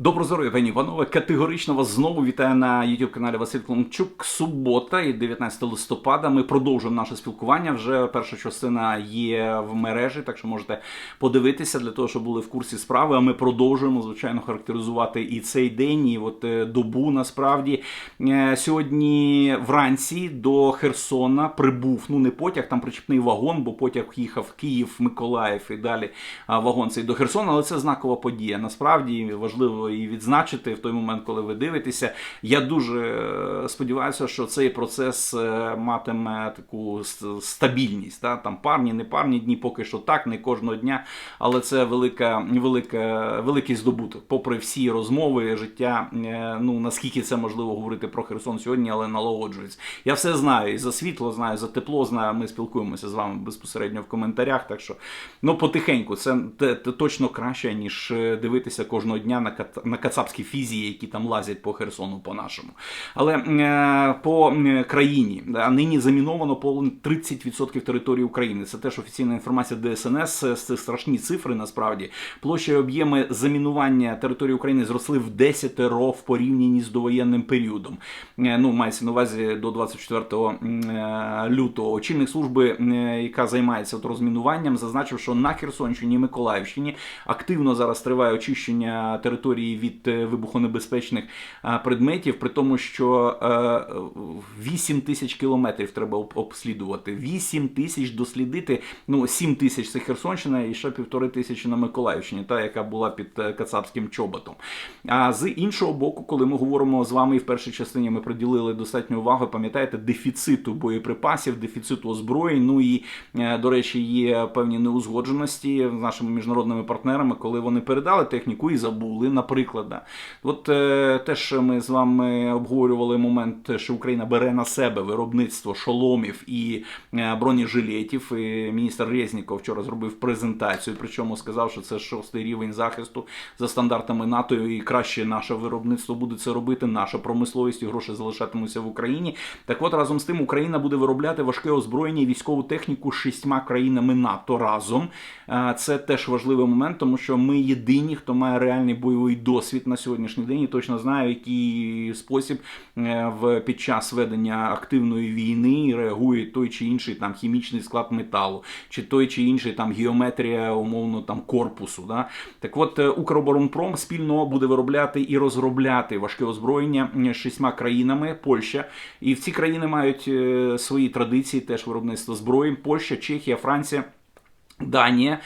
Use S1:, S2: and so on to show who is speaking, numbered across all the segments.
S1: Добро здоров'я, пані Іванове. Категорично вас знову вітаю на youtube каналі Василь Клончук. Субота і 19 листопада. Ми продовжуємо наше спілкування. Вже перша частина є в мережі, так що можете подивитися для того, щоб були в курсі справи. А ми продовжуємо звичайно характеризувати і цей день, і от е, добу. Насправді Е, сьогодні вранці до Херсона прибув. Ну не потяг, там причепний вагон, бо потяг їхав Київ, Миколаїв і далі. Вагон цей до Херсона, але це знакова подія. Насправді важливо і відзначити в той момент, коли ви дивитеся. Я дуже е, сподіваюся, що цей процес е, матиме таку стабільність. Та? Там парні, не парні дні, поки що так, не кожного дня. Але це велика, велика, великий здобуток. Попри всі розмови, життя, е, ну наскільки це можливо говорити про Херсон сьогодні, але налагоджується. Я все знаю, і за світло знаю, за тепло знаю. Ми спілкуємося з вами безпосередньо в коментарях. Так що ну потихеньку, це точно краще, ніж дивитися кожного дня на кат- на кацапські фізії, які там лазять по Херсону по-нашому. Але е, по країні да, нині заміновано понад 30% території України. Це теж офіційна інформація ДСНС. Це страшні цифри. Насправді площа і об'єми замінування території України зросли в 10 ро в порівнянні з довоєнним періодом. Е, Ну мається на увазі до 24 е, лютого. Очільник служби, е, яка займається от розмінуванням, зазначив, що на Херсонщині і Миколаївщині активно зараз триває очищення території від е, вибухонебезпечних е, предметів, при тому, що е, 8 тисяч кілометрів треба обслідувати. 8 тисяч дослідити. Ну 7 тисяч це Херсонщина і ще півтори тисячі на Миколаївщині, та яка була під е, кацапським чоботом. А з іншого боку, коли ми говоримо з вами і в першій частині, ми приділили достатньо уваги, пам'ятаєте, дефіциту боєприпасів, дефіциту озброєнь. Ну і е, до речі, є певні неузгодженості з нашими міжнародними партнерами, коли вони передали техніку і забули, наприклад. Да. От е, теж ми з вами обговорювали момент, що Україна бере на себе виробництво шоломів і е, бронежилетів. І міністр Резніков вчора зробив презентацію, причому сказав, що це шостий рівень захисту за стандартами НАТО, і краще наше виробництво буде це робити, наша промисловість і гроші залишатимуться в Україні. Так от разом з тим Україна буде виробляти важке озброєння і військову техніку шістьма країнами НАТО разом. Е, Це теж важливий момент, тому що ми єдині, хто має реальний бойовий досвід на сьогоднішній день і точно знає, в який спосіб е, в під час ведення активної війни реагує той чи інший там хімічний склад металу, чи той чи інший там геометрія умовно там корпусу. Да? Так от е, Укроборонпром спільно буде виробляти і розробляти важке озброєння шістьма країнами Польща. І в ці країни мають е, свої традиції, теж виробництво зброї. Польща, Чехія, Франція. Данія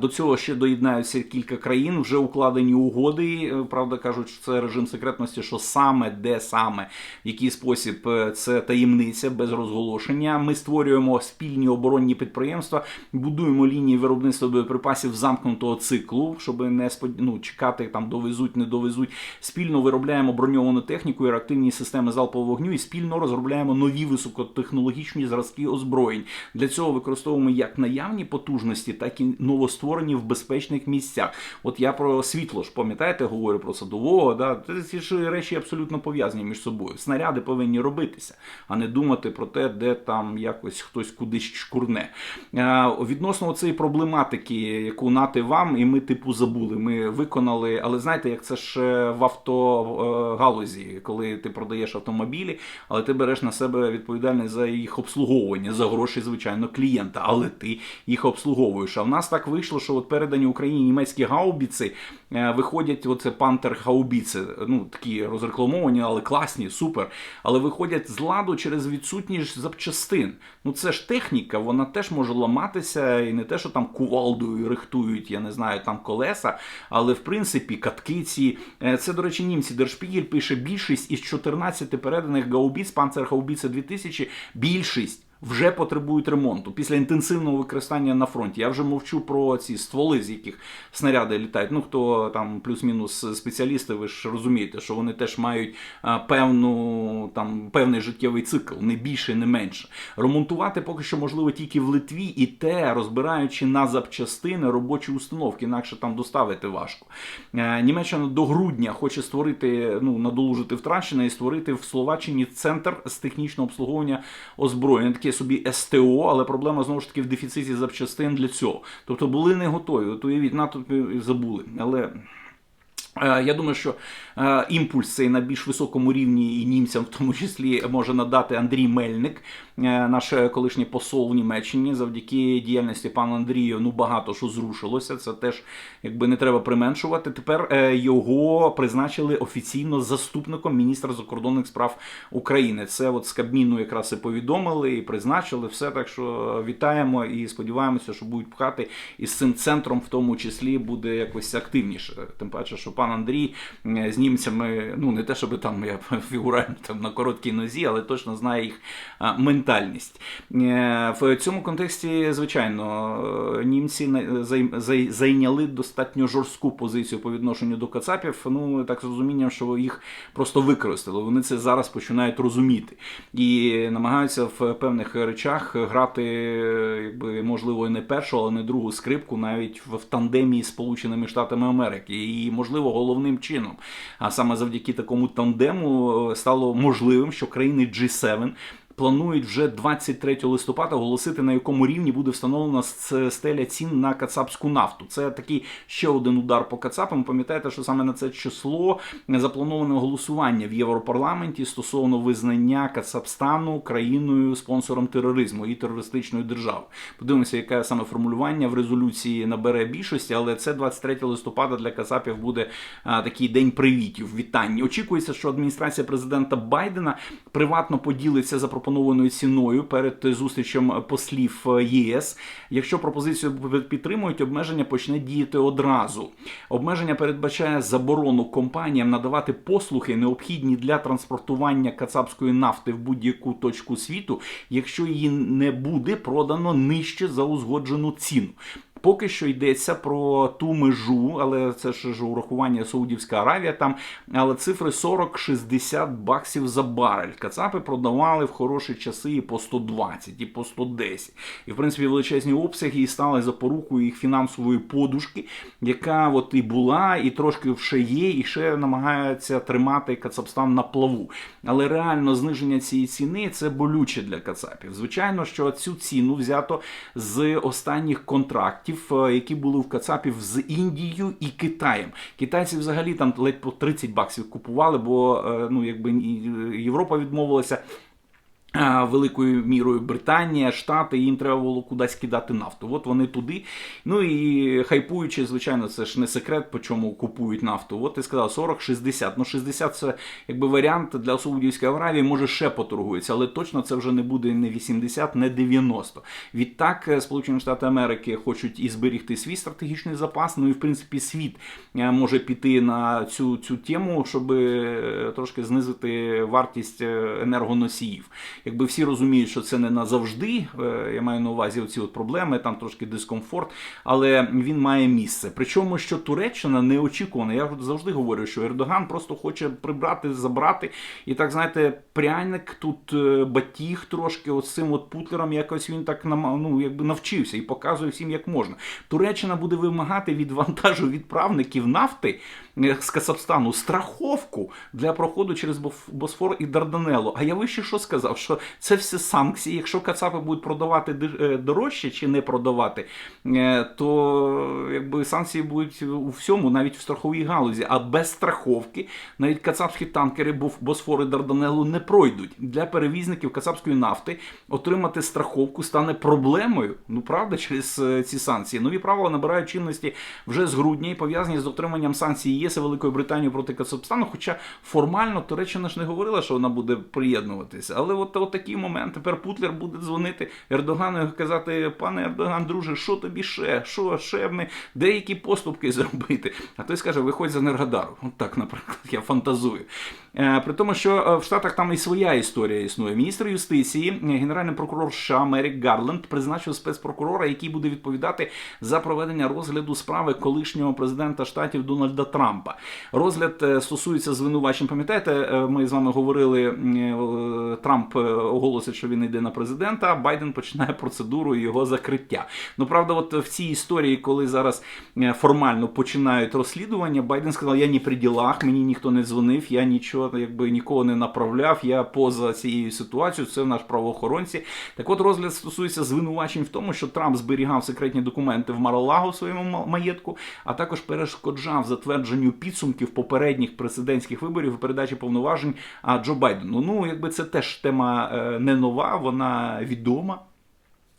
S1: до цього ще доєднаються кілька країн. Вже укладені угоди. Е, Правда, кажуть, що це режим секретності, що саме де саме, в який спосіб е, це таємниця без розголошення. Ми створюємо спільні оборонні підприємства, будуємо лінії виробництва боєприпасів замкнутого циклу, щоб не спод... ну, чекати там довезуть, не довезуть. Спільно виробляємо броньовану техніку і реактивні системи залпового вогню, і спільно розробляємо нові високотехнологічні зразки озброєнь. Для цього використовуємо як наявні потужності, так і новостворені в безпечних місцях. От я про світло ж пам'ятаєте, говорю про садового. Да? Ці ж речі абсолютно пов'язані між собою. Снаряди повинні робитися, а не думати про те, де там якось хтось кудись чкурне. Е, Відносно цієї проблематики, яку нати вам, і ми типу забули. Ми виконали, але знаєте, як це ж е, в автогалузі, коли ти продаєш автомобілі, але ти береш на себе відповідальність за їх обслуговування, за гроші, звичайно, клієнта, але ти їх обслуговуєш. А в нас так вийшло, що от передані Україні німецькі гаубіці е, виходять, оце пантер гаубіці, ну такі розрекламовані, але класні, супер. Але виходять з ладу через відсутність запчастин. Ну це ж техніка, вона теж може ламатися, і не те, що там кувалдою рихтують, я не знаю, там колеса, але в принципі катки ці. Е, Це, до речі, німці. Держпігель пише більшість із 14 переданих гаубіц, панцергаубіця 2000, більшість вже потребують ремонту після інтенсивного використання на фронті. Я вже мовчу про ці стволи, з яких снаряди літають. Ну хто там плюс-мінус спеціалісти, ви ж розумієте, що вони теж мають певну там певний життєвий цикл, не більше, не менше. Ремонтувати поки що можливо тільки в Литві, і те розбираючи на запчастини робочі установки, інакше там доставити важко. Е, Німеччина до грудня хоче створити, ну надолужити втрачене і створити в Словаччині центр з технічного обслуговування озброєння. Таке собі СТО, але проблема знову ж таки в дефіциті запчастин для цього. Тобто були не готові. От уявіть, НАТО забули. Але Я думаю, що е, імпульс цей на більш високому рівні і німцям, в тому числі, може надати Андрій Мельник, е, наш колишній посол в Німеччині. Завдяки діяльності пана Андрію, ну багато що зрушилося. Це теж якби не треба применшувати. Тепер е, його призначили офіційно заступником міністра закордонних справ України. Це от з Кабміну якраз і повідомили і призначили все. Так що вітаємо і сподіваємося, що будуть пхати і з цим центром, в тому числі, буде якось активніше. Тим паче, що пан Андрій з німцями, ну не те, щоб там я фігурально там на короткій нозі, але точно знає їх ментальність. Е, В цьому контексті, звичайно, е, німці зайняли достатньо жорстку позицію по відношенню до Кацапів. Ну так з розумінням, що їх просто використали. Вони це зараз починають розуміти і намагаються в певних речах грати, якби можливо, і не першу, але не другу скрипку, навіть в тандемі з Сполученими Штатами Америки. І можливо головним чином, а саме завдяки такому тандему е, стало можливим, що країни G7 планують вже 23 листопада оголосити, на якому рівні буде встановлена стеля цін на кацапську нафту. Це такий ще один удар по кацапам. Пам'ятаєте, що саме на це число заплановане голосування в Європарламенті стосовно визнання Кацапстану країною спонсором тероризму і терористичною державою. Подивимося, яке саме формулювання в резолюції набере більшості, але це 23 листопада для Кацапів буде а, такий день привітів, вітань. Очікується, що адміністрація президента Байдена приватно поділиться запропонованою ціною перед зустрічем послів е, ЄС. Якщо пропозицію підтримують, обмеження почне діяти одразу. Обмеження передбачає заборону компаніям надавати послуги, необхідні для транспортування кацапської нафти в будь-яку точку світу, якщо її не буде продано нижче за узгоджену ціну. Поки що йдеться про ту межу, але це ж урахування Саудівська Аравія там, але цифри 40-60 баксів за барель. Кацапи продавали в хороші часи і по 120, і по 110. І в принципі величезні обсяги і стали запорукою їх фінансової подушки, яка от і була, і трошки ще є, і ще намагається тримати Кацапстан на плаву. Але реально зниження цієї ціни це болюче для Кацапів. Звичайно, що цю ціну взято з останніх контрактів, е, які були в Кацапів з Індією і Китаєм. Китайці взагалі там ледь по 30 баксів купували, бо е, ну якби Європа відмовилася. Великою мірою Британія, Штати, їм треба було кудись кидати нафту. От вони туди. Ну і хайпуючи, звичайно, це ж не секрет, по чому купують нафту. От ти сказав 40-60. Ну 60 це якби варіант для Саудівської Аравії, може ще поторгується, але точно це вже не буде не 80, не 90. Відтак, е, Сполучені Штати Америки хочуть і зберігти свій стратегічний запас. Ну і в принципі світ е, може піти на цю, цю тему, щоб е, трошки знизити вартість енергоносіїв. Якби всі розуміють, що це не назавжди, е, я маю на увазі оці от проблеми, там трошки дискомфорт, але він має місце. Причому, що Туреччина неочікувана. Я завжди говорю, що Ердоган просто хоче прибрати, забрати. І так, знаєте, пряник тут е, батіг трошки от цим от путлером, якось він так ну, якби навчився і показує всім, як можна. Туреччина буде вимагати від вантажу відправників нафти е, з Кацапстану страховку для проходу через Босфор і Дарданелло. А я вище що сказав? Що це все санкції. Якщо Кацапи будуть продавати е, дорожче чи не продавати, е, то якби санкції будуть у всьому, навіть в страховій галузі. А без страховки навіть кацапські танкери Боф- Босфор і не пройдуть. Для перевізників кацапської нафти отримати страховку стане проблемою. Ну правда, через е, ці санкції. Нові правила набирають чинності вже з грудня і пов'язані з дотриманням санкцій ЄС і Великої Британії проти Кацапстану. Хоча формально Туреччина ж не говорила, що вона буде приєднуватися. Але от, от такий момент. Тепер Путлер буде дзвонити Ердогану і казати: пане Ердоган, друже, що тобі ще? Що ще ми деякі поступки зробити? А той скаже: виходь з Енергодару. От так, наприклад, я фантазую. Е, При тому, що е, в Штатах там і своя історія існує. Міністр юстиції, е, генеральний прокурор США Мерік Гарленд призначив спецпрокурора, який буде відповідати за проведення розгляду справи колишнього президента штатів Дональда Трампа. Розгляд стосується звинувачень. Пам'ятаєте, ми з вами говорили, Трамп оголосить, що він йде на президента, а Байден починає процедуру його закриття. Ну правда, от в цій історії, коли зараз е, формально починають розслідування, Байден сказав: я ні при ділах, мені ніхто не дзвонив, я нічого якби нікого не направляв. Я поза цією ситуацією. Це наш правоохоронці. Так, от розгляд стосується звинувачень в тому, що Трамп зберігав секретні документи в Маралаго в своєму маєтку, а також перешкоджав затвердженню підсумків попередніх президентських виборів і передачі повноважень Джо Байдену. Ну, якби це теж тема е, не нова, вона відома.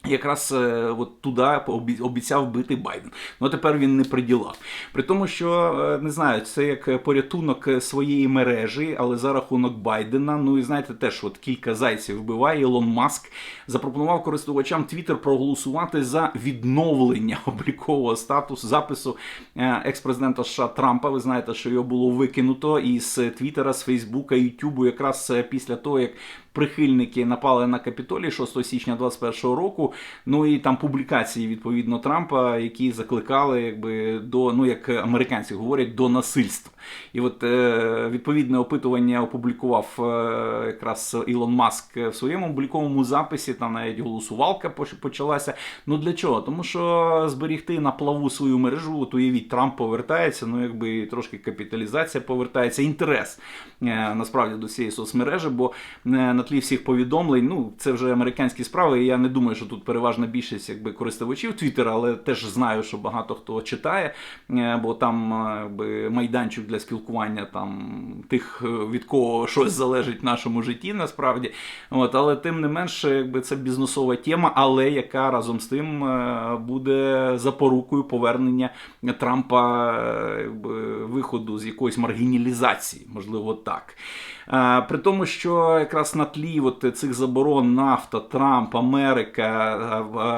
S1: Якраз е, от туди обіцяв бити Байден. Ну тепер він не при ділах. При тому, що е, не знаю, це як порятунок своєї мережі, але за рахунок Байдена. Ну і знаєте, теж от кілька зайців вбиває. Ілон Маск запропонував користувачам Twitter проголосувати за відновлення облікового статусу запису екс-президента США Трампа. Ви знаєте, що його було викинуто із Твіттера, з Фейсбука, Ютубу, якраз після того, як прихильники напали на Капітолій 6 січня 2021 року. Ну і там публікації відповідно Трампа, які закликали, якби до ну як американці говорять, до насильства. І от е, відповідне опитування опублікував е, якраз Ілон Маск в своєму обліковому записі. Там навіть голосувалка почалася. Ну для чого? Тому що зберігти на плаву свою мережу, от уявіть, Трамп повертається. Ну якби трошки капіталізація повертається. Інтерес е, насправді до цієї соцмережі, бо на тлі всіх повідомлень, ну це вже американські справи. і Я не думаю, що тут переважна більшість якби користувачів Твіттера, але теж знаю, що багато хто читає, бо там якби майданчик для спілкування там тих, від кого щось залежить в нашому житті, насправді. От, Але тим не менше, якби це бізнесова тема, але яка разом з тим е, буде запорукою повернення Трампа якби, виходу з якоїсь маргіналізації, можливо, так. Е, при тому, що якраз на тлі от цих заборон нафта, Трамп, Америка,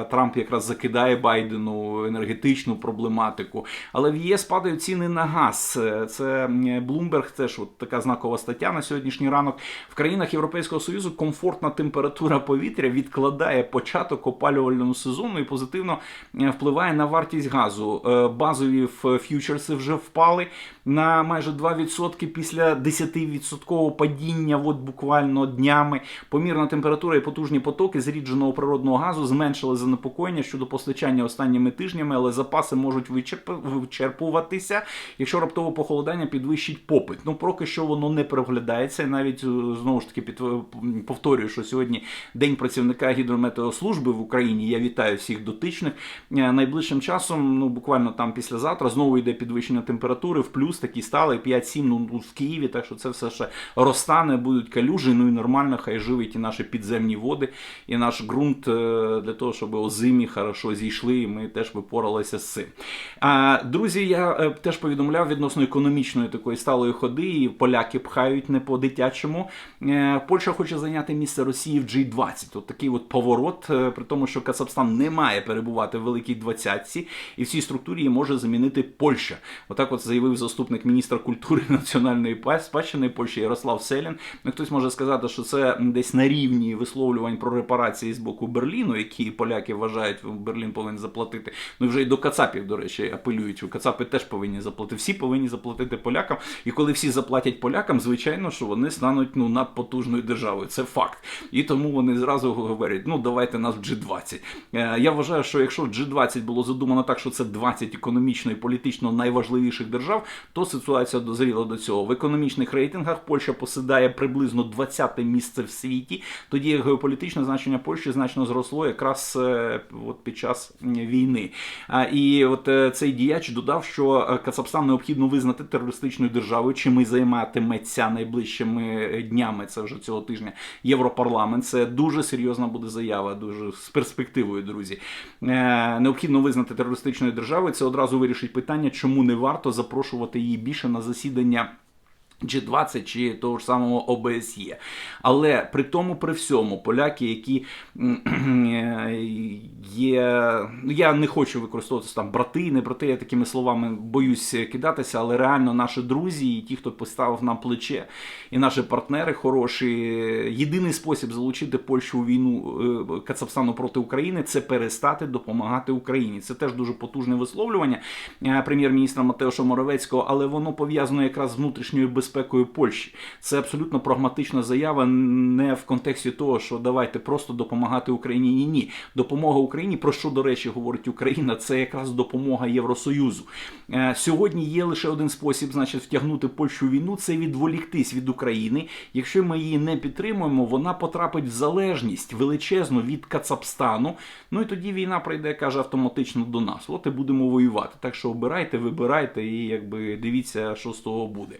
S1: е, Трамп якраз закидає Байдену енергетичну проблематику. Але в ЄС падають ціни на газ. Це Bloomberg, це ж от така знакова стаття на сьогоднішній ранок. В країнах Європейського Союзу комфортна температура повітря відкладає початок опалювального сезону і позитивно е, впливає на вартість газу. Базові ф'ючерси вже впали на майже 2% після 10% падіння от буквально днями. Помірна температура і потужні потоки зрідженого природного газу зменшили занепокоєння щодо постачання останніми тижнями, але запаси можуть вичерпуватися, якщо раптово похолодання підвищить попит. Ну поки що воно не проглядається. Навіть е, знову ж таки під повторюю, що сьогодні день працівника гідрометеослужби в Україні. Я вітаю всіх дотичних. Е, найближчим часом, ну буквально там післязавтра, знову йде підвищення температури в плюс такі стали 5-7 ну, в Києві. Так що це все ще розтане, будуть калюжі, ну і нормально, хай живуть і наші підземні води, і наш ґрунт е, для того, щоб озимі хорошо зійшли, і ми теж випоралися з цим. Друзі, я е, теж повідомляв відносно економічної такої сталої ходи, і поляки пхають не по-дитячому. Е, Польща хоче зайняти місце Росії в G20. От такий от поворот, при тому, що Казахстан не має перебувати в великій двадцятці, і в цій структурі її може замінити Польща. Отак, от заявив заступник міністра культури національної спадщини Польщі Ярослав. Ярослав Селін. Ну, хтось може сказати, що це десь на рівні висловлювань про репарації з боку Берліну, які поляки вважають, Берлін повинен заплатити. Ну і вже й до Кацапів, до речі, апелюють. Кацапи теж повинні заплатити. Всі повинні заплатити полякам. І коли всі заплатять полякам, звичайно, що вони стануть ну надпотужною державою. Це факт. І тому вони зразу говорять: ну давайте нас в G20. Е, я вважаю, що якщо G20 було задумано так, що це 20 економічно і політично найважливіших держав, то ситуація дозріла до цього. В економічних рейтингах Польща посідає приблизно 20-те місце в світі, тоді геополітичне значення Польщі значно зросло якраз е, от під час війни. І от е, цей діяч додав, що е, Кацапстан необхідно визнати терористичною державою, чим і займатиметься найближчими днями. Це вже цього тижня Європарламент. Це дуже серйозна буде заява, дуже з перспективою, друзі. Необхідно визнати терористичною державою. Це одразу вирішить питання, чому не варто запрошувати її більше на засідання. G20 чи того ж самого ОБСЄ. Але при тому, при всьому, поляки, які є. Ну, я не хочу використовувати там брати, не брати, я такими словами боюсь кидатися, але реально наші друзі і ті, хто поставив нам плече, і наші партнери хороші. Єдиний спосіб залучити Польщу у війну е, Кацапстану проти України це перестати допомагати Україні. Це теж дуже потужне висловлювання е, прем'єр-міністра Матеоша Моровецького, але воно пов'язано якраз з внутрішньою безпекою безпекою Польщі. Це абсолютно прагматична заява, не в контексті того, що давайте просто допомагати Україні. Ні, ні. Допомога Україні, про що, до речі, говорить Україна, це якраз допомога Євросоюзу. Е, Сьогодні є лише один спосіб, значить, втягнути Польщу в війну це відволіктись від України. Якщо ми її не підтримуємо, вона потрапить в залежність величезну від Кацапстану. Ну і тоді війна прийде, каже, автоматично до нас. От і будемо воювати. Так що обирайте, вибирайте і якби дивіться, що з того буде.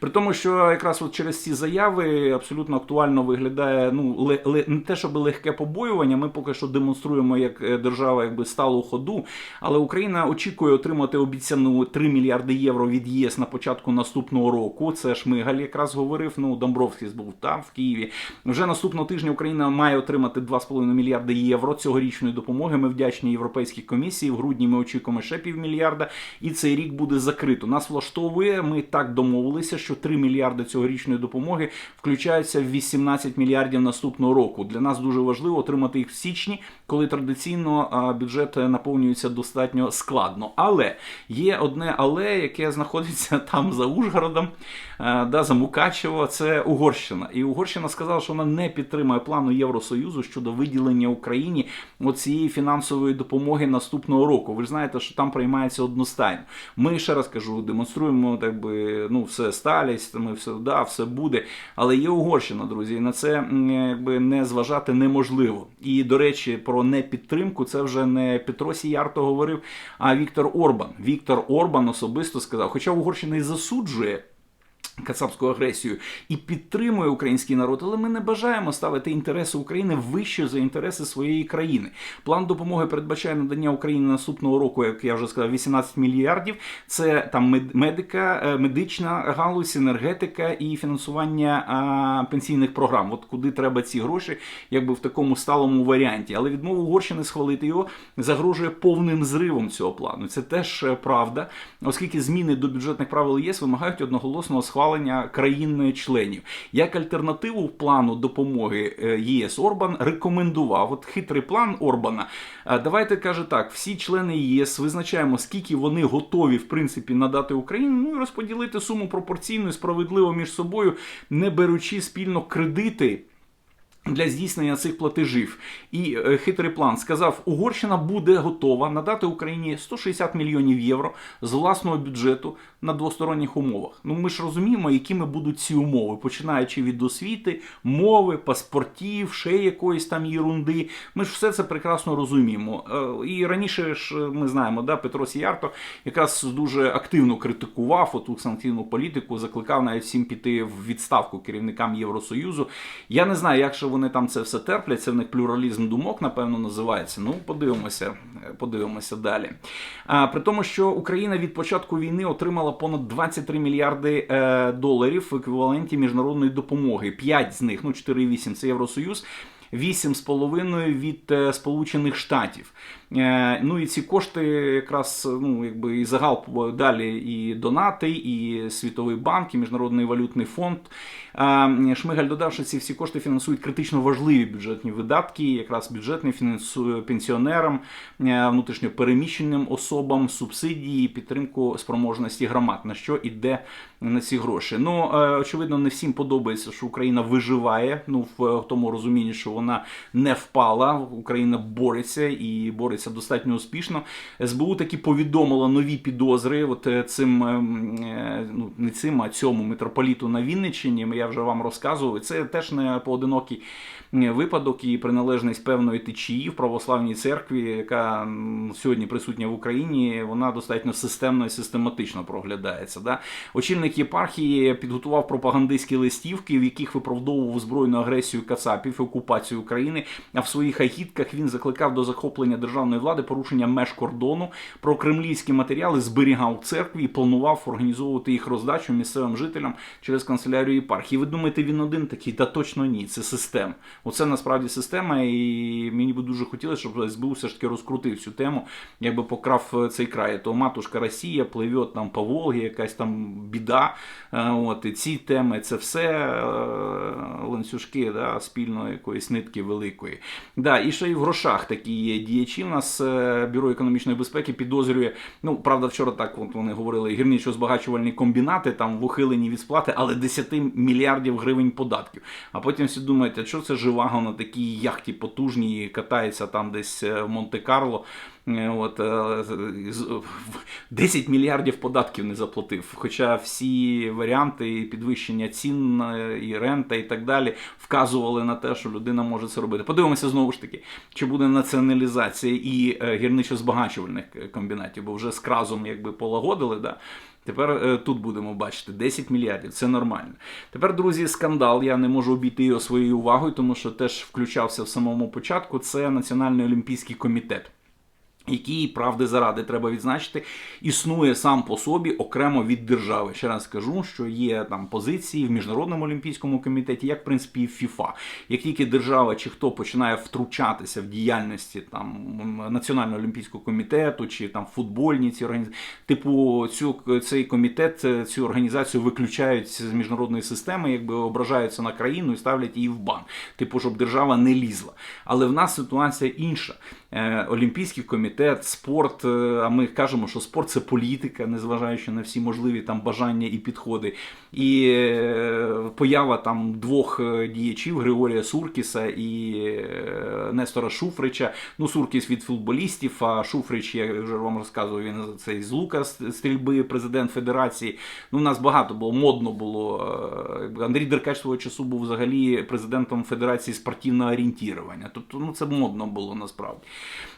S1: При тому, що якраз от через ці заяви абсолютно актуально виглядає ну не те, щоб легке побоювання. Ми поки що демонструємо як е, держава, якби сталу ходу. Але Україна очікує отримати обіцяну 3 мільярди євро від ЄС на початку наступного року. Це Шмигаль якраз говорив. Ну Домбровський був там в Києві. Вже наступного тижня Україна має отримати 2,5 мільярди євро цьогорічної допомоги. Ми вдячні Європейській комісії. В грудні ми очікуємо ще півмільярда, і цей рік буде закрито. Нас влаштовує. Ми так домовилися, що 3 мільярди цьогорічної допомоги включаються в 18 мільярдів наступного року. Для нас дуже важливо отримати їх в січні, коли традиційно бюджет наповнюється достатньо складно. Але є одне але, яке знаходиться там за Ужгородом, да, за Мукачево. Це Угорщина. І Угорщина сказала, що вона не підтримує плану Євросоюзу щодо виділення Україні цієї фінансової допомоги наступного року. Ви ж знаєте, що там приймається одностайно. Ми ще раз кажу, демонструємо так би ну все сталість, ми все да, все буде. Але є Угорщина, друзі, і на це якби не зважати неможливо. І до речі, про непідтримку це вже не Петро Сіярто говорив, а Віктор Орбан. Віктор Орбан особисто сказав, хоча Угорщина і засуджує. Кацапську агресію і підтримує український народ, але ми не бажаємо ставити інтереси України вище за інтереси своєї країни. План допомоги передбачає надання Україні наступного року, як я вже сказав, 18 мільярдів. Це там медика, е, медична галузь, енергетика і фінансування а, пенсійних програм. От куди треба ці гроші, якби в такому сталому варіанті. Але відмова Угорщини схвалити його загрожує повним зривом цього плану. Це теж е, правда, оскільки зміни до бюджетних правил ЄС вимагають одноголосного схвалення схвалення країн-членів. Як альтернативу плану допомоги е, ЄС Орбан рекомендував от хитрий план Орбана. Давайте каже так: всі члени ЄС визначаємо, скільки вони готові в принципі надати Україні, ну і розподілити суму пропорційно і справедливо між собою, не беручи спільно кредити. Для здійснення цих платежів і е, хитрий план сказав, Угорщина буде готова надати Україні 160 мільйонів євро з власного бюджету на двосторонніх умовах. Ну ми ж розуміємо, якими будуть ці умови, починаючи від освіти, мови, паспортів, ще якоїсь там єрунди. Ми ж все це прекрасно розуміємо. Е, і раніше ж ми знаємо, да, Петро Сіярто якраз дуже активно критикував оту санкційну політику, закликав навіть всім піти в відставку керівникам Євросоюзу. Я не знаю, як же вони там це все терплять, це в них плюралізм думок, напевно, називається. Ну, подивимося, подивимося далі. А, При тому, що Україна від початку війни отримала понад 23 мільярди е, доларів в еквіваленті міжнародної допомоги. 5 з них, ну 4,8 це Євросоюз. 8,5 від е, Сполучених Штатів. Е, ну і ці кошти якраз ну якби і загал далі і донати, і Світовий банк, і Міжнародний валютний фонд. Шмигаль додав, що ці всі кошти фінансують критично важливі бюджетні видатки, якраз бюджетний фінансує пенсіонерам, е, внутрішньо переміщеним особам, субсидії, підтримку спроможності громад, на що йде на ці гроші. Ну очевидно, не всім подобається, що Україна виживає. Ну в тому розумінні, що вона не впала, Україна бореться і бореться достатньо успішно. СБУ таки повідомила нові підозри. От е, цим ну не цим, а цьому митрополіту на Вінниччині. Я вже вам розказував. Це теж не поодинокий випадок і приналежність певної течії в православній церкві, яка сьогодні присутня в Україні. Вона достатньо системно і систематично проглядається. Да? Очільник єпархії підготував пропагандистські листівки, в яких виправдовував збройну агресію Кацапів, окупацію України. А в своїх агітках він закликав до захоплення державної влади, порушення меж кордону, про кремлівські матеріали зберігав церкві і планував організовувати їх роздачу місцевим жителям через канцелярію єпархії. Ви думаєте, він один такий? Та точно ні. Це система. Оце насправді система, і мені би дуже хотілося, щоб СБУ все ж таки розкрутив цю тему, якби покрав цей край. То матушка Росія пливе там по Волгі, якась там біда. От і ці теми це все ланцюжки да, спільної якоїсь нитки великої. Да, І ще й в грошах такі є діячі нас е, бюро економічної безпеки підозрює. Ну правда, вчора так от вони говорили гірничо-збагачувальні комбінати там в ухиленні від сплати, але 10 мільярдів гривень податків. А потім всі думають, а що це живаго на такій яхті потужній катається там десь е, в Монте-Карло. Е, От е, 10 мільярдів податків не заплатив. Хоча всі варіанти підвищення цін е, і рента і так далі вказували на те, що людина може це робити. Подивимося знову ж таки, чи буде націоналізація і е, гірничо-збагачувальних е, комбінатів, бо вже з кразом якби полагодили. Да? Тепер е, тут будемо бачити 10 мільярдів, це нормально. Тепер, друзі, скандал. Я не можу обійти його своєю увагою, тому що теж включався в самому початку. Це Національний олімпійський комітет який, правди заради, треба відзначити, існує сам по собі окремо від держави. Ще раз скажу, що є там позиції в міжнародному олімпійському комітеті, як в принципі і в ФІФА. Як тільки держава чи хто починає втручатися в діяльності там національного олімпійського комітету чи там футбольні ці організації, типу цю цей комітет, цю організацію виключають з міжнародної системи, якби ображаються на країну і ставлять її в бан. Типу, щоб держава не лізла. Але в нас ситуація інша. Е, Олімпійський комітет, спорт. е, А ми кажемо, що спорт це політика, незважаючи на всі можливі там бажання і підходи. І е, поява там двох діячів Григорія Суркіса і Нестора Шуфрича. Ну, Суркіс від футболістів, а Шуфрич, я вже вам розказував, він це з лука стрільби, президент федерації. Ну, у нас багато було, модно було. Андрій Деркач свого часу був взагалі президентом Федерації спортивного орієнтірування. Тобто, ну це модно було насправді.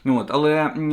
S1: От, але е,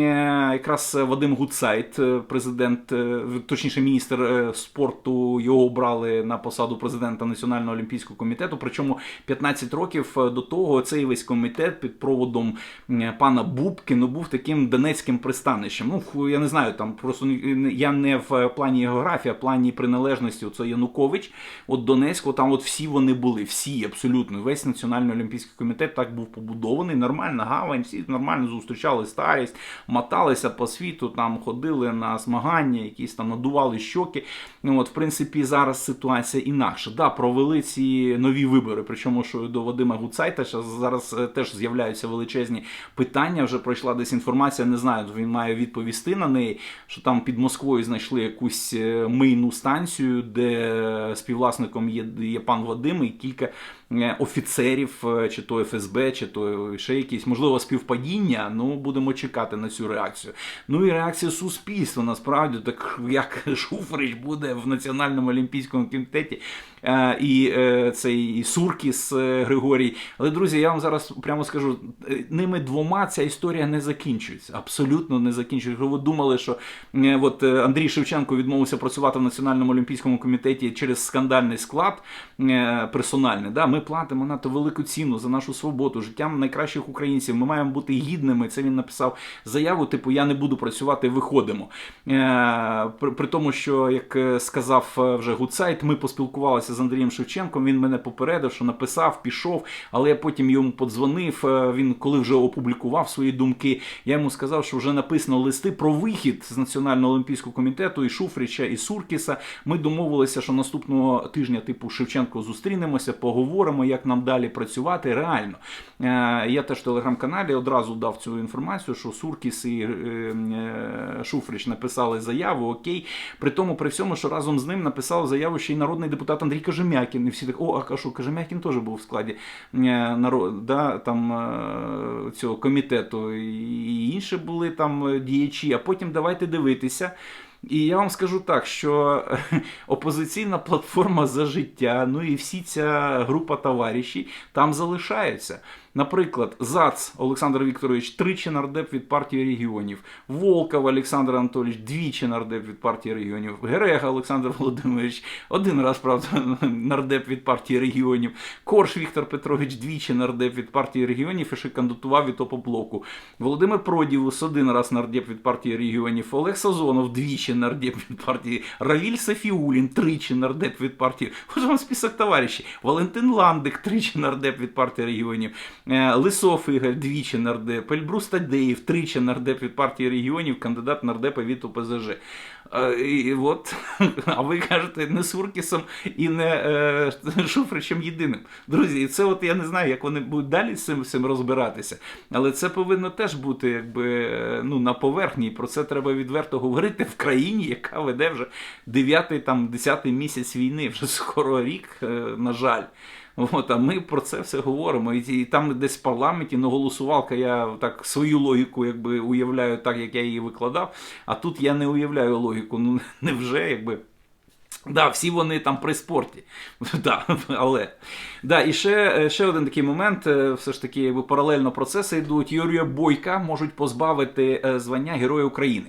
S1: якраз Вадим Гудсайт, е, президент, е, точніше, міністр е, спорту, його обрали на посаду президента Національного олімпійського комітету. Причому 15 років е, до того цей весь комітет під проводом е, пана Бубки ну, був таким донецьким пристанищем. Ну, я не знаю, там просто я не в плані географії, а в плані приналежності. Це Янукович. От Донецьку, там от всі вони були, всі абсолютно. Весь Національний олімпійський комітет так був побудований. Нормальна гавань, всі нормально зустрічали старість, моталися по світу, там ходили на змагання, якісь там надували щоки. Ну от, в принципі, зараз ситуація інакша. Да, провели ці нові вибори. Причому, що до Вадима Гуцайта зараз е, теж з'являються величезні питання. Вже пройшла десь інформація, не знаю, він має відповісти на неї, що там під Москвою знайшли якусь е, мийну станцію, де співвласником є, є пан Вадим і кілька офіцерів, е, чи то ФСБ, чи то ще якісь, можливо, співпадіння. Ну, будемо чекати на цю реакцію. Ну і реакція суспільства насправді, так як Шуфрич буде в Національному олімпійському комітеті. е, І е, цей і Суркіс е, Григорій. Але друзі, я вам зараз прямо скажу, е, ними двома ця історія не закінчується. Абсолютно не закінчується. Ви думали, що е, от е, Андрій Шевченко відмовився працювати в Національному олімпійському комітеті через скандальний склад е, персональний. Да? Ми платимо надто велику ціну за нашу свободу, життям найкращих українців. Ми маємо бути гідними. Це він написав заяву, типу я не буду працювати, виходимо. Е, При, тому, що як е, сказав е, вже Гудсайт, ми поспілкувалися з Андрієм Шевченком. Він мене попередив, що написав, пішов, але я потім йому подзвонив. Він коли вже опублікував свої думки, я йому сказав, що вже написано листи про вихід з Національного олімпійського комітету і Шуфрича, і Суркіса. Ми домовилися, що наступного тижня, типу, Шевченко зустрінемося, поговоримо, як нам далі працювати. Реально. Е, Я теж в телеграм-каналі одразу дав цю інформацію, що Суркіс і е, е, Шуфрич написали заяву, окей. При тому, при всьому, що разом з ним написав заяву ще й народний депутат Андрій Кожем'якін. І всі так, о, а що, Кожем'якін теж був в складі да, там, цього комітету. І інші були там діячі, а потім давайте дивитися. І я вам скажу так, що опозиційна платформа за життя, ну і всі ця група товаришів там залишаються. Наприклад, ЗАЦ Олександр Вікторович тричі нардеп від партії регіонів, Волков Олександр Анатолійович двічі нардеп від партії регіонів, Герега Олександр Володимирович один раз, правда, нардеп від партії регіонів, Корж Віктор Петрович двічі нардеп від партії регіонів і ще кандидатував від опоблоку. Володимир Продівус один раз нардеп від партії регіонів, Олег Сазонов двічі нардеп від партії, Равіль Сафіулін тричі нардеп від партії. Ось вам список товаришів. Валентин Ландик тричі нардеп від партії регіонів. Е, Лисов Ігор, двічі нардеп, Ельбрус Тадеєв, тричі нардеп від партії регіонів, кандидат нардепа від ОПЗЖ. Е, І от, а ви кажете, не Суркісом і не е, Шуфричем єдиним. Друзі, і це от я не знаю, як вони будуть далі з цим, цим розбиратися. Але це повинно теж бути якби ну, на поверхні. Про це треба відверто говорити в країні, яка веде вже 9 там 10 місяць війни, вже скоро рік, на жаль. От, а ми про це все говоримо. І, і там десь в парламенті ну, голосувалка, я так свою логіку якби уявляю так, як я її викладав. А тут я не уявляю логіку. Ну невже якби. Да, всі вони там при спорті. Да, але да, і ще, ще один такий момент. е, Все ж таки, якби паралельно процеси йдуть. Юрія Бойка можуть позбавити е, звання Героя України.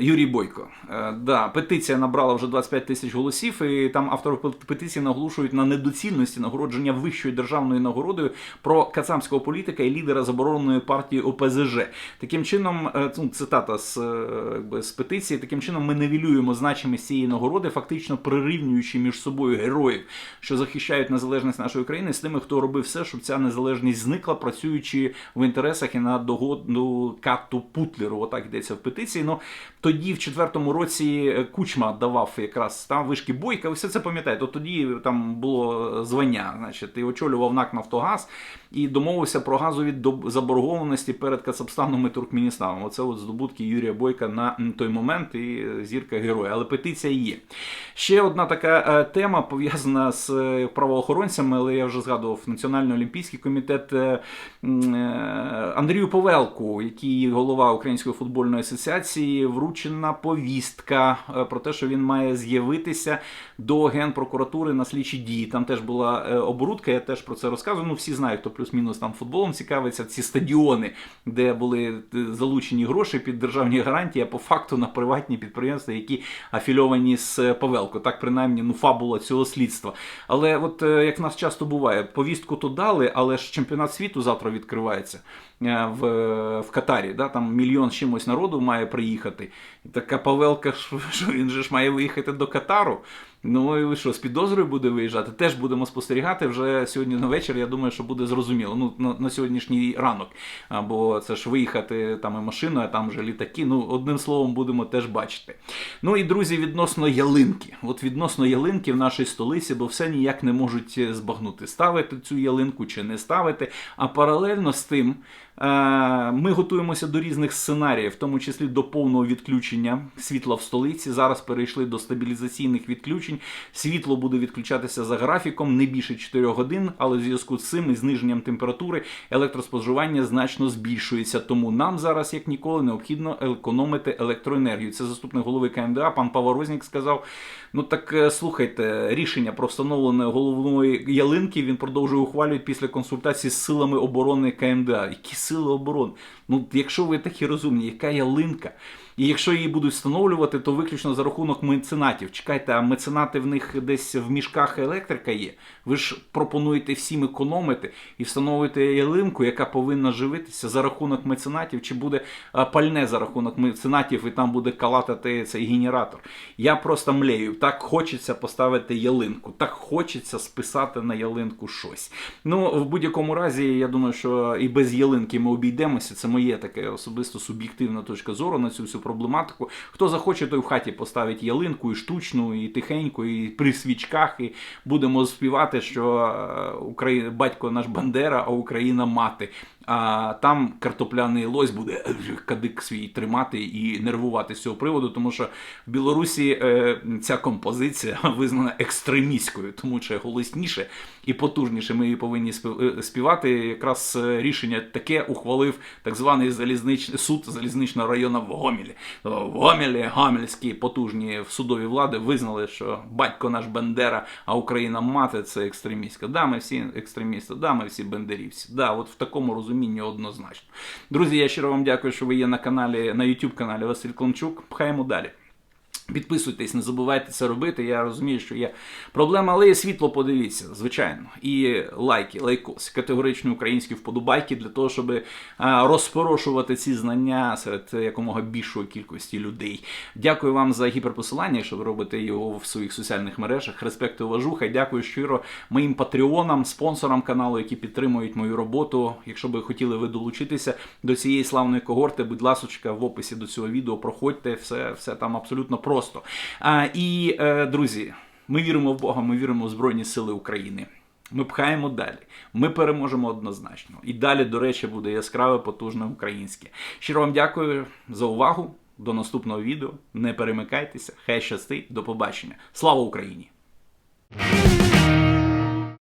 S1: Юрій Бойко. Е, Да, петиція набрала вже 25 тисяч голосів, і там автори пе- петиції наголошують на недоцільності нагородження вищою державною нагородою про кацамського політика і лідера забороненої партії ОПЗЖ. Таким чином, е, ну, цитата з, е, якби, з петиції, таким чином ми невілюємо значимість цієї нагороди, фактично прирівнюючи між собою героїв, що захищають незалежність нашої країни, з тими, хто робив все, щоб ця незалежність зникла, працюючи в інтересах і на догоду Кату Путлеру. Отак йдеться в петиції. Ну тоді, в четвертому році, е, Кучма давав якраз там вишки бойка. Ви все це пам'ятаєте. От тоді там було звання, значить, і очолював НАК Нафтогаз і домовився про газові заборгованості перед Кацапстаном і Туркменістаном. Оце от здобутки Юрія Бойка на той момент і е, зірка героя. Але петиція є. Ще одна така е, тема пов'язана з е, правоохоронцями, але я вже згадував Національний олімпійський комітет Андрію Повелку, який голова Української футбольної асоціації, вручена повістка про те, що він має з'явитися до генпрокуратури на слідчі дії. Там теж була оборудка, я теж про це розказую. Ну всі знають, хто плюс-мінус там футболом цікавиться. Ці стадіони, де були е, залучені гроші під державні гарантії, а по факту на приватні підприємства, які афільовані з е, Павелко. Так принаймні ну фабула цього слідства. Але от е, як нас часто буває, повістку то дали, але ж чемпіонат світу завтра відкривається в, в Катарі. Да? Там мільйон чимось народу має приїхати. Така Павелка, що він же ж має виїхати до Катару. Ну і що, з підозрою буде виїжджати? Теж будемо спостерігати вже сьогодні на вечір. Я думаю, що буде зрозуміло. Ну на, на сьогоднішній ранок. Або це ж виїхати там і машиною, а там вже літаки. Ну, одним словом, будемо теж бачити. Ну і друзі, відносно ялинки. От відносно ялинки в нашій столиці, бо все ніяк не можуть збагнути, ставити цю ялинку чи не ставити. А паралельно з тим. Е, Ми готуємося до різних сценаріїв, в тому числі до повного відключення світла в столиці. Зараз перейшли до стабілізаційних відключень. Світло буде відключатися за графіком не більше 4 годин, але в зв'язку з цим і зниженням температури електроспоживання значно збільшується. Тому нам зараз, як ніколи, необхідно економити електроенергію. Це заступник голови КМДА, пан Паворознік сказав. Ну так е, слухайте, рішення про встановлення головної ялинки він продовжує ухвалювати після консультації з силами оборони КМДА. Які сили оборони? Ну, якщо ви такі розумні, яка ялинка? І якщо її будуть встановлювати, то виключно за рахунок меценатів. Чекайте, а меценати в них десь в мішках електрика є. Ви ж пропонуєте всім економити і встановити ялинку, яка повинна живитися за рахунок меценатів, чи буде пальне за рахунок меценатів, і там буде калатати цей генератор. Я просто млею. Так хочеться поставити ялинку, так хочеться списати на ялинку щось. Ну, в будь-якому разі, я думаю, що і без ялинки ми обійдемося. Це моє таке особисто суб'єктивна точка зору на цю всю проблематику. Хто захоче, той в хаті поставить ялинку і штучну, і тихеньку, і при свічках, і будемо співати, що е, Україна, батько наш Бандера, а Україна мати. А там картопляний лось буде кадик свій тримати і нервувати з цього приводу, тому що в Білорусі е, ця композиція визнана екстремістською, тому що голосніше і потужніше ми її повинні е, співати. Якраз е, рішення таке ухвалив так званий залізнич... суд залізничного району в Гомелі. В Гомелі гомельські потужні в судові влади визнали, що батько наш Бендера, а Україна мати це екстремістська. Да, ми всі екстремісти, да, ми всі бендерівці. Да, от в такому розумінні однозначно. Друзі, я щиро вам дякую, що ви є на каналі, на YouTube каналі Василь Клончук. Пхаємо далі. Підписуйтесь, не забувайте це робити. Я розумію, що є проблема, але є світло, подивіться, звичайно. І лайки, лайкос, категоричні українські вподобайки для того, щоб розпорошувати ці знання серед якомога більшої кількості людей. Дякую вам за гіперпосилання, що ви робите його в своїх соціальних мережах. Респект і уважуха. Дякую щиро моїм патреонам, спонсорам каналу, які підтримують мою роботу. Якщо би хотіли ви долучитися до цієї славної когорти, будь ласочка, в описі до цього відео проходьте, все, все там абсолютно просто. А, і, е, друзі, ми віримо в Бога, ми віримо в Збройні Сили України. Ми пхаємо далі. Ми переможемо однозначно. І далі, до речі, буде яскраве, потужне українське. Щиро вам дякую за увагу. До наступного відео. Не перемикайтеся. Хай щастить. До побачення. Слава Україні!